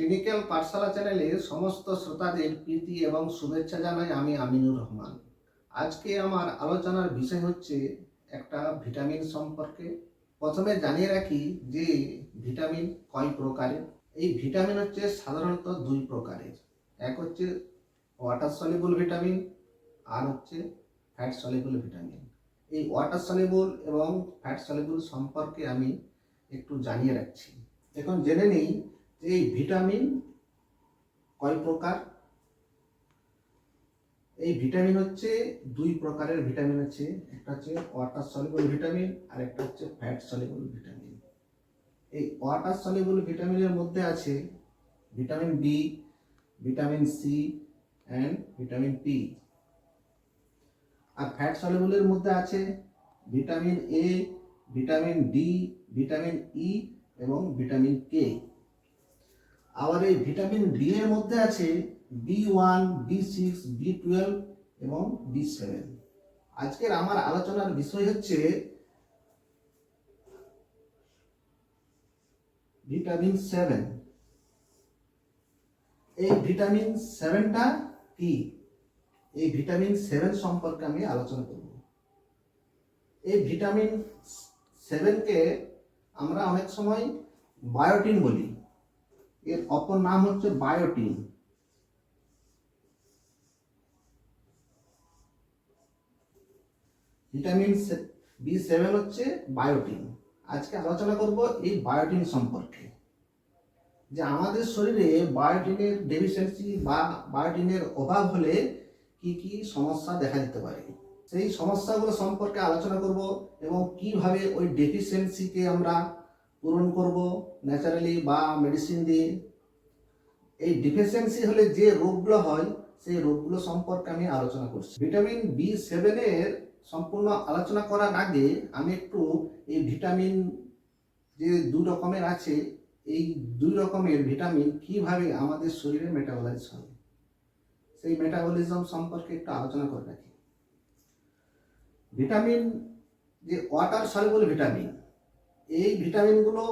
Clinical পাঠশালা চ্যানেলে সমস্ত শ্রোতাদের প্রীতি এবং শুভেচ্ছা জানাই আমি আমিনুর রহমান। আজকে আমার আলোচনার বিষয় হচ্ছে একটা ভিটামিন সম্পর্কে। প্রথমে জানিয়ে রাখি যে ভিটামিন কয় প্রকারের? এই ভিটামিন হচ্ছে সাধারণত দুই প্রকারের। এক হচ্ছে ওয়াটার সলিবল ভিটামিন আর হচ্ছে ফ্যাট সলিবল ভিটামিন এই ওয়াটার সলিবল এবং ফ্যাট সলিবল সম্পর্কে আমি একটু জানিয়ে রাখছি। এখন জেনে নিই এই ভিটামিন কয় প্রকার? এই ভিটামিন হচ্ছে দুই প্রকারের ভিটামিন আছে। একটা হচ্ছে ওয়াটার সলিবল ভিটামিন আর একটা হচ্ছে ফ্যাট সলিবল ভিটামিন। এই ওয়াটার সলিবল ভিটামিনের মধ্যে আছে vitamin B, vitamin C, and vitamin P. R fat সলিবলের মধ্যে আছে vitamin A, vitamin D, vitamin E এবং ভিটামিন কে। আবার এই ভিটামিন ডি এর মধ্যে আছে B one B six B twelve এবং বি সেভেন আজকের আমার আলোচনার বিষয় হচ্ছে ভিটামিন সেভেন। এই ভিটামিন সেভেনটা কি? এই ভিটামিন সেভেন সম্পর্কে আমি আলোচনা করব। এই ভিটামিন সেভেনকে আমরা অনেক সময় বায়োটিন বলি। এর অপর নাম হচ্ছে বায়োটিন। ভিটামিন বি সেভেন হচ্ছে বায়োটিন। আজকে আলোচনা করব এই বায়োটিন সম্পর্কে। যে আমাদের শরীরে বায়োটিনের ডেফিসিয়েন্সি বা বায়োটিনের অভাব হলে কি কি সমস্যা দেখা দিতে পারে? সেই সমস্যাগুলো সম্পর্কে আলোচনা করব এবং কীভাবে ওই ডেফিসিয়েন্সিকে আমরা পূরণ করব ন্যাচারালি বা মেডিসিন দিয়ে। এই ডিফিসিয়েন্সি হলে যে রোগগুলো হয়, সেই রোগগুলো সম্পর্কে আমি আলোচনা করছি। ভিটামিন বি সেভেনের সম্পূর্ণ আলোচনা করার আগে আমি একটু এই ভিটামিন যে দু রকমের আছে, এই দুই রকমের ভিটামিন কীভাবে আমাদের শরীরে মেটাবলাইজ হয়, সেই মেটাবলিজম সম্পর্কে একটু আলোচনা করে রাখি। ভিটামিন যে ওয়াটার সলুবল ভিটামিন এই ভিটামিনগুলো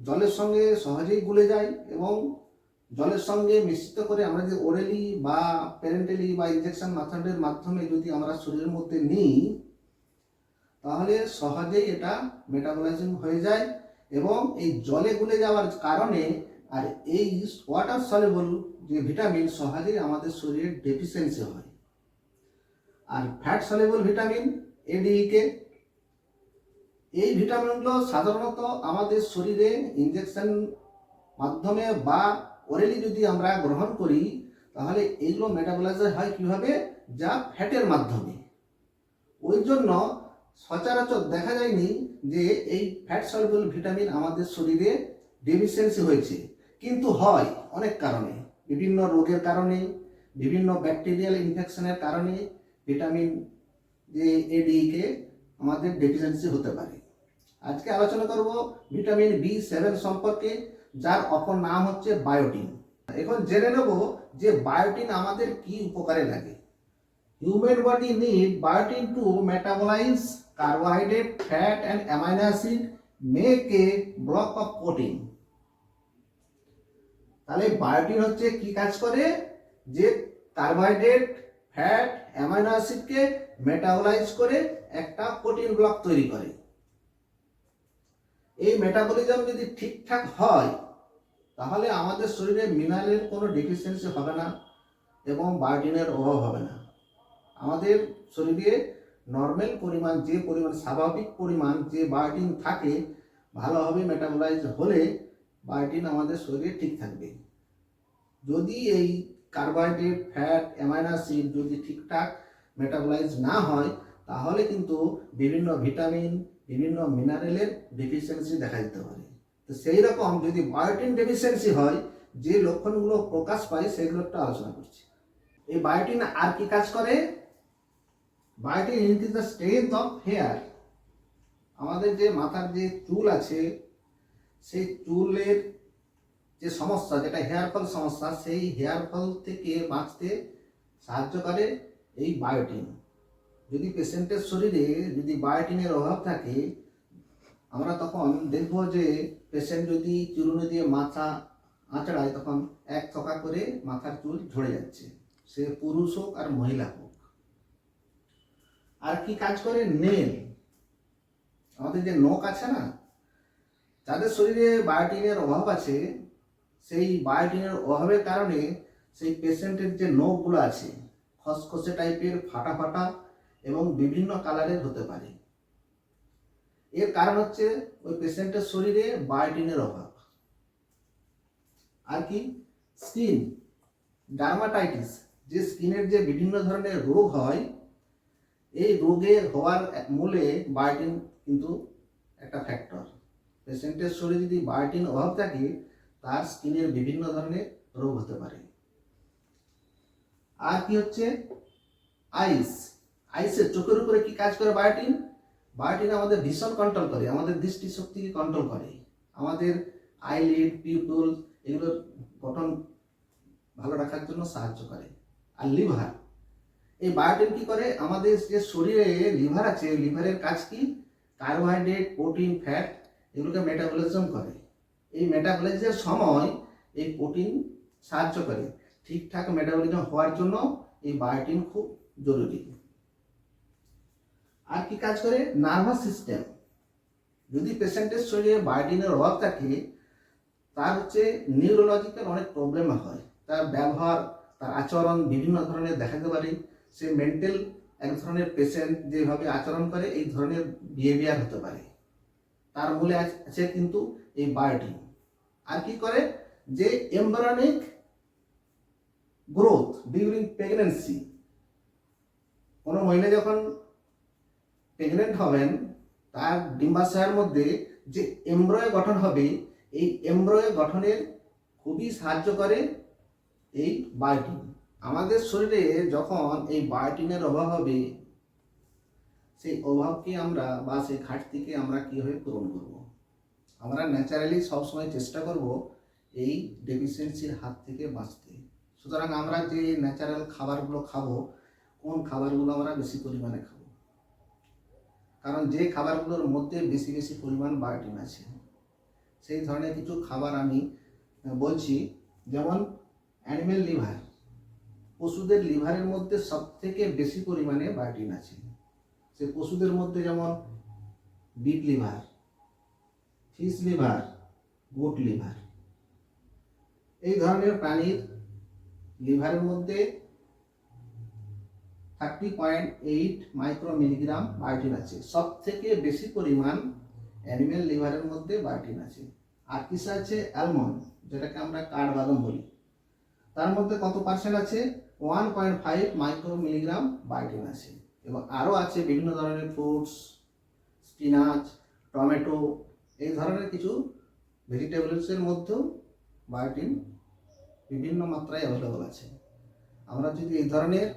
জলের সঙ্গে সহজেই গুলে যায় এবং জলের সঙ্গে মিশ্রিত করে আমরা যে ওরেলি বা প্যারেন্টালি বা ইনজেকশন মেথডের মাধ্যমে যদি আমরা শরীরের মধ্যে নিই, তাহলে সহজেই এটা মেটাবলাইজিং হয়ে যায় এবং এই জলে গুলে যাওয়ার কারণে আর এই ওয়াটার সলেবল যে ভিটামিন সহজেই আমাদের শরীরের ডেফিসিয়েন্সি হয়। আর ফ্যাট সলেবল ভিটামিন এডিকে এই ভিটামিনগুলো সাধারণত আমাদের শরীরে ইনজেকশন মাধ্যমে বা ওরেলি যদি আমরা গ্রহণ করি, তাহলে এইগুলো মেটাবলাইজ হয় কীভাবে? যা ফ্যাটের মাধ্যমে। ওই জন্য সচরাচর দেখা যায়নি যে এই ফ্যাট সলবল ভিটামিন আমাদের শরীরে ডেফিসিয়েন্সি হয়েছে। কিন্তু হয় অনেক কারণে। বিভিন্ন রোগের কারণে, বিভিন্ন ব্যাকটেরিয়াল ইনফেকশনের কারণে ভিটামিন যে এডিকে আমাদের ডেফিসিয়েন্সি হতে পারে। আজকে আলোচনা করব ভিটামিন বি সেভেন সম্পর্কে, যার অপর নাম হচ্ছে বায়োটিন। এখন জেনে নেব যে বায়োটিন আমাদের কি উপকারে লাগে। Human body need biotin to metabolize carbohydrate fat and amino acid make a block of protein তাহলে বায়োটিন হচ্ছে কি কাজ করে? যে কার্বোহাইড্রেট ফ্যাট অ্যামাইনো অ্যাসিডকে মেটাবলাইজ করে একটা প্রোটিন ব্লক তৈরি করে। এই মেটাবলিজম যদি ঠিকঠাক হয়, তাহলে আমাদের শরীরে মিনারেলের কোনো ডেফিসিয়েন্সি হবে না এবং বায়োটিনের অভাব হবে না। আমাদের শরীরে নর্মাল পরিমাণ যে পরিমাণ, স্বাভাবিক পরিমাণ যে বায়োটিন থাকে, ভালোভাবে মেটাবলাইজ হলে বায়োটিন আমাদের শরীরে ঠিক থাকবে। যদি এই কার্বোহাইড্রেট ফ্যাট অ্যামাইনো অ্যাসিড যদি ঠিকঠাক মেটাবলাইজ না হয়, তাহলে কিন্তু বিভিন্ন ভিটামিন বিভিন্ন মিনারেলের ডেফিসিয়েন্সি দেখা দিতে পারে। তো সেই রকম যদি বায়োটিন ডেফিসিয়েন্সি হয়, যে লক্ষণগুলো প্রকাশ পায়, সেগুলো একটু আলোচনা করছি। এই বায়োটিন আর কি কাজ করে? Biotin increase the strength of hair আমাদের যে মাথার যে চুল আছে, সেই চুলের যে সমস্যা, যেটা হেয়ার ফল সমস্যা, সেই হেয়ার ফল থেকে বাঁচতে সাহায্য করে এই বায়োটিন যদি পেশেন্টের শরীরে যদি বায়োটিনের অভাব থাকে, আমরা তখন দেখব যে পেশেন্ট যদি চুরুনি দিয়ে মাথা আঁচড়ায়, তখন এক থকা করে মাথার চুল ঝরে যাচ্ছে। সে পুরুষ হোক আর মহিলা হোক। আর কি কাজ করে? নেল। আমাদের যে নখ আছে না, যাদের শরীরে বায়োটিনের অভাব আছে, সেই বায়োটিনের অভাবের কারণে সেই পেশেন্টের যে নখগুলো আছে, খসখসে টাইপের ফাটা ফাটা এবং বিভিন্ন কালারের হতে পারে। এর কারণ হচ্ছে ওই পেশেন্টের শরীরে বায়োটিনের অভাব। আর কি? স্কিন, ডার্মাটাইটিস, যে স্কিনের যে বিভিন্ন ধরনের রোগ হয়, এই রোগে হওয়ার মূলে বায়োটিন কিন্তু একটা ফ্যাক্টর পেশেন্টের শরীরে যদি বায়োটিন অভাব থাকে, তার স্কিনের বিভিন্ন ধরনের রোগ হতে পারে। আর কি হচ্ছে? আইস। আইসের চোখের উপরে কি কাজ করে বায়োটিন? বায়োটিন আমাদের ভীষণ কন্ট্রোল করে, আমাদের দৃষ্টিশক্তিকে কন্ট্রোল করে। আমাদের আইলিড পিউপল এগুলোর গঠন ভালো রাখার জন্য সাহায্য করে। আর লিভার এই বায়োটিন কি করে? আমাদের যে শরীরে লিভার আছে লিভারের কাজ কি? কার্বোহাইড্রেট প্রোটিন ফ্যাট এগুলোকে মেটাবলিজম করে। এই মেটাবলিজমের সময় এই প্রোটিন সাহায্য করে। ঠিকঠাক মেটাবলিজম হওয়ার জন্য এই বায়োটিন খুব জরুরি। আর কি কাজ করে? নার্ভাস সিস্টেম যদি পেশেন্টের শরীরে বায়োটিনের অভাব থাকে, তার হচ্ছে নিউরোলজিক্যাল অনেক প্রবলেম হয়। তার ব্যবহার, তার আচরণ বিভিন্ন ধরনের দেখাতে পারে। সে মেন্টাল এক ধরনের পেশেন্ট যেভাবে আচরণ করে, এই ধরনের বিহেভিয়ার হতে পারে। তার মূলে আছে কিন্তু এই বায়োটিন আর কি করে? যে এমব্রানিক গ্রোথ ডিউরিং প্রেগনেন্সি কোনো মহিলা যখন প্রেগনেন্ট হবেন তার ডিম্বাশয়ের মধ্যে যে এমব্রয় গঠন হবে, এই এমব্রয় গঠনের খুবই সাহায্য করে এই বায়োটিন। আমাদের শরীরে যখন এই বায়োটিনের অভাব হবে, সেই অভাবকে আমরা বা সেই ঘাটতিকে আমরা কীভাবে পূরণ করব। আমরা ন্যাচারালি সবসময় চেষ্টা করব এই ডেফিসিয়েন্সির হাত থেকে বাঁচতে। সুতরাং আমরা যে ন্যাচারাল খাবারগুলো খাব, কোন খাবারগুলো আমরা বেশি পরিমাণে খাব? কারণ যে খাবারগুলোর মধ্যে বেশি বেশি পরিমাণ বায়োটিন আছে, সেই ধরনের কিছু খাবার আমি বলছি, যেমন অ্যানিমেল লিভার, পশুদের লিভারের মধ্যে সব থেকে বেশি পরিমাণে বায়োটিন আছে। সে পশুদের মধ্যে যেমন beef liver, fish liver, goat liver, এই ধরনের প্রাণীর লিভারের মধ্যে thirty point eight micro milligram biotin আছে। সব থেকে বেশি পরিমাণ অ্যানিমেল লিভারের মধ্যে বায়োটিন আছে। আর কিসে আছে? অ্যালমন্ড, যেটাকে আমরা কাঠবাদাম বলি। তার মধ্যে কত পার্সেন্ট আছে? One point five micro milligram biotin আছে। এবং আরও আছে বিভিন্ন ধরনের ফ্রুটস স্পিনাচ টমেটো, এই ধরনের কিছু ভেজিটেবলসের মধ্যেও বায়োটিন বিভিন্ন মাত্রায় অ্যাভেলেবল আছে। আমরা যদি এই ধরনের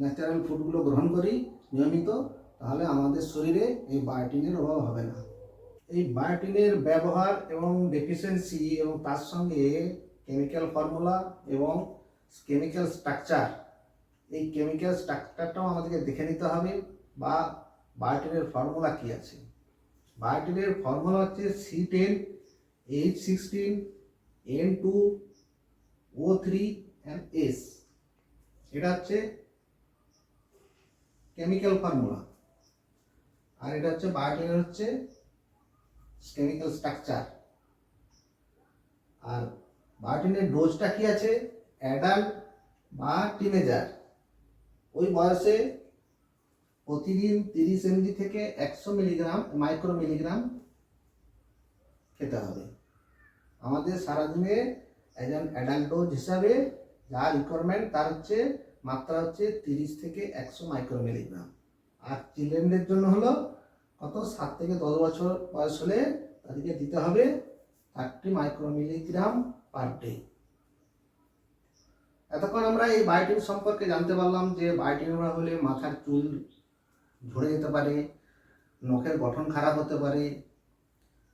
ন্যাচারাল ফুডগুলো গ্রহণ করি নিয়মিত, তাহলে আমাদের শরীরে এই বায়োটিনের অভাব হবে না। এই বায়োটিনের ব্যবহার এবং ডেফিসিয়েন্সি এবং তার সঙ্গে কেমিক্যাল ফর্মুলা এবং কেমিক্যাল স্ট্রাকচার এই কেমিক্যাল স্ট্রাকচারটাও আমাদেরকে দেখে নিতে হবে বা বায়োটিনের ফর্মুলা কী আছে। বায়োটিনের ফর্মুলা হচ্ছে C ten H sixteen N two O three and S এটা হচ্ছে কেমিক্যাল ফর্মুলা আর এটা হচ্ছে বায়োটিনের হচ্ছে কেমিক্যাল স্ট্রাকচার আর বায়োটিনের ডোজটা কি আছে? অ্যাডাল্ট বা টিনেজার ওই বয়সে প্রতিদিন তিরিশ এমজি থেকে একশো মিলিগ্রাম মাইক্রো মিলিগ্রাম খেতে হবে। আমাদের সারাদিনে একজন অ্যাডাল্ট ডোজ হিসাবে যা রিকোয়ারমেন্ট তার হচ্ছে মাত্রা হচ্ছে তিরিশ থেকে একশো মাইক্রো মিলিগ্রাম আর চিলড্রেনদের জন্য হলো কত? সাত থেকে দশ বছর বয়স হলে তাদেরকে দিতে হবে thirty micro milligram per day. এতক্ষণ আমরা এই বায়োটিন সম্পর্কে জানতে পারলাম যে বায়োটিন হলে মাথার চুল ঝরে যেতে পারে, নখের গঠন খারাপ হতে পারে,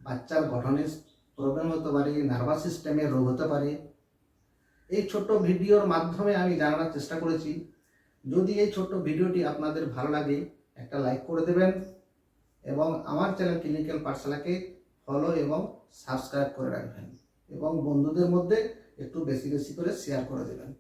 বাচ্চার গঠনের প্রবলেম হতে পারে নার্ভাস সিস্টেমের রোগ হতে পারে এই ছোট্ট ভিডিওর মাধ্যমে আমি জানানোর চেষ্টা করেছি। যদি এই ছোট্ট ভিডিওটি আপনাদের ভালো লাগে, একটা লাইক করে দেবেন এবং আমার চ্যানেল ক্লিনিক্যাল পাঠশালাকে ফলো এবং সাবস্ক্রাইব করে রাখবেন এবং বন্ধুদের মধ্যে একটু বেশি বেশি করে শেয়ার করে দেবেন।